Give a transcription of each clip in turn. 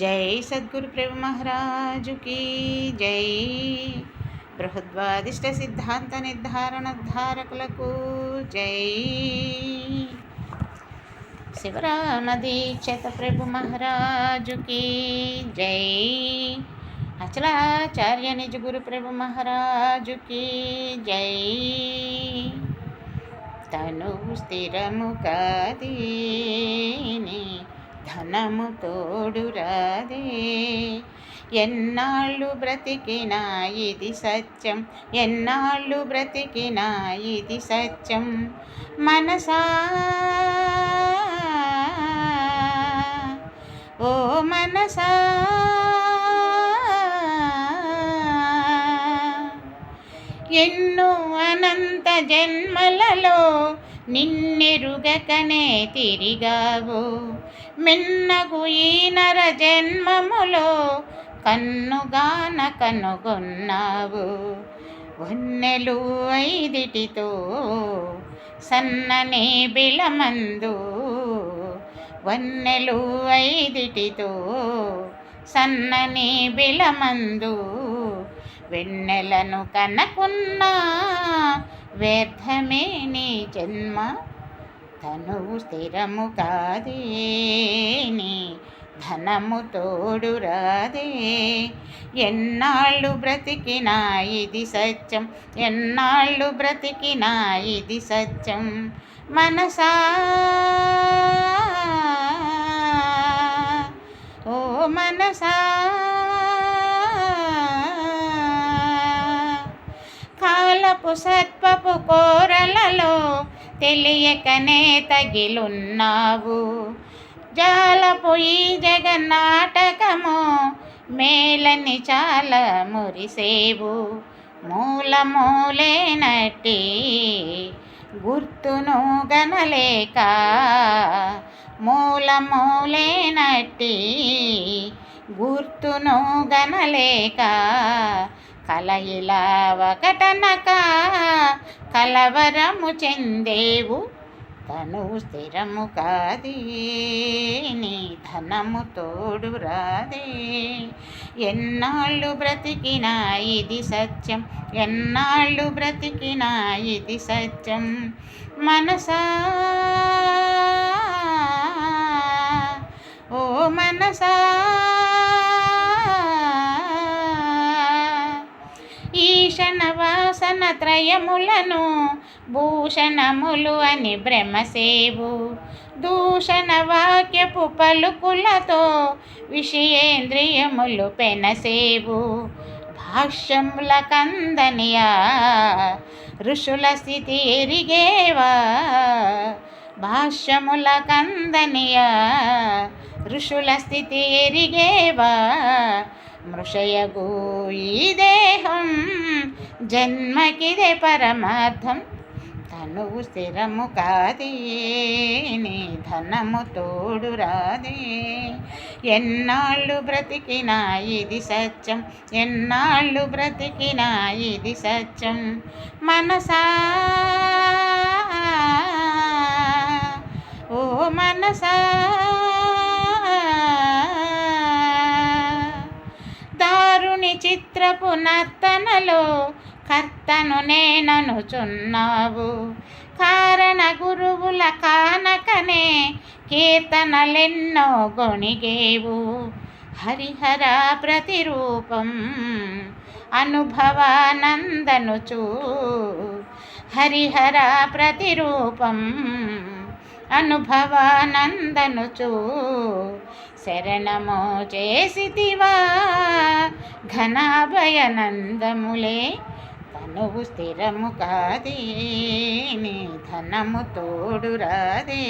జై సద్గురు ప్రేమ మహారాజుకి జై. బృహద్వాదిష్ట సిద్ధాంత నిర్ధారణ ధారకులకు జై. శివరామ దీక్షత ప్రభు మహారాజుకి జై. అచలాచార్య నిజ గురు ప్రభు మహారాజుకి జై. తను స్థిరము కాదీని ధనము తోడు రాదే. ఎన్నాళ్ళు బ్రతికినా ఇది సత్యం ఎన్నాళ్ళు బ్రతికినా ఇది సత్యం. మనసా ఓ మనసా ఎన్నో అనంత జన్మలలో నిన్నెరుగకనే తిరిగావు. మిన్నగు ఈ నర జన్మములో కన్నుగాన కనుగొన్నావు. వన్నెలు ఐదిటితో సన్ననే బిలమందు. వన్నెలు ఐదిటితో సన్నని బిలమందు. వెన్నెలను కనకున్నా వ్యర్థమే నీ జన్మ తనువు స్థిరము కాదే. నీ ధనము తోడు రాదే. ఎన్నాళ్ళు బ్రతికినా ఇది సత్యం ఎన్నాళ్ళు బ్రతికినా ఇది సత్యం. మనసా ఓ మనసా కాలపు సత్వపు కోరలలో తెలియకనే తగిలున్నావు. జాలపు ఈ జగన్నాటకము మేలని చాలా మురిసేవు. మూల మూలేనట్టి గుర్తును గనలేక మూల మూలేనట్టి గుర్తును గనలేక కలయిలా ఒకటనక కలవరము చెందేవు తను స్థిరము కాదే నీ ధనము తోడు రాదే. ఎన్నాళ్ళు బ్రతికినా ఇది సత్యం ఎన్నాళ్ళు బ్రతికినా ఇది సత్యం. మనసా ఓ మనసా త్రయములను భూషణములు అని బ్రహ్మసేవు. దూషణ వాక్యపు పలుకులతో విషయేంద్రియములు పెనసేవు. భాష్యముల కందనియా ఋషుల స్థితి ఎరిగేవా? భాష్యముల కందనియా ఋషుల స్థితి ఎరిగేవా? మృషయగు ఈ దేహం జన్మకిదే పరమార్థం. తనువు స్థిరము కాదే నీ ధనము తోడు రాదే. ఎన్నాళ్ళు బ్రతికినా ఇది సత్యం ఎన్నాళ్ళు బ్రతికినా ఇది సత్యం. మనసా ఓ మనసా దారుని నర్తనలో కర్తను నేననుచున్నావు. కారణ గురువుల కానకనే కీర్తనలెన్నో గొణిగేవు. హరిహర ప్రతిరూపం అనుభవానందనుచు. హరిహర ప్రతిరూపం అనుభవానందనుచు శరణము చేసితివా ఘనాభయనందములే. తనువు స్థిరము కాదే నీ ధనము తోడు రాదే.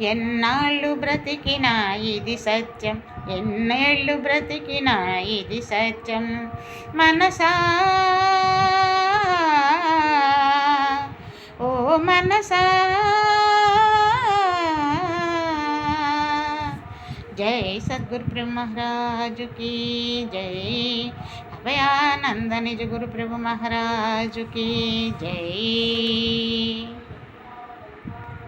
ఎన్నాళ్ళు బ్రతికినా ఇది సత్యం ఎన్నేళ్ళు బ్రతికినా ఇది సత్యం. మనసా ఓ మనసా జై సద్గురు ప్రభు మహారాజుకి జై అభయానంద నిజ గురు ప్రభు మహారాజుకి జై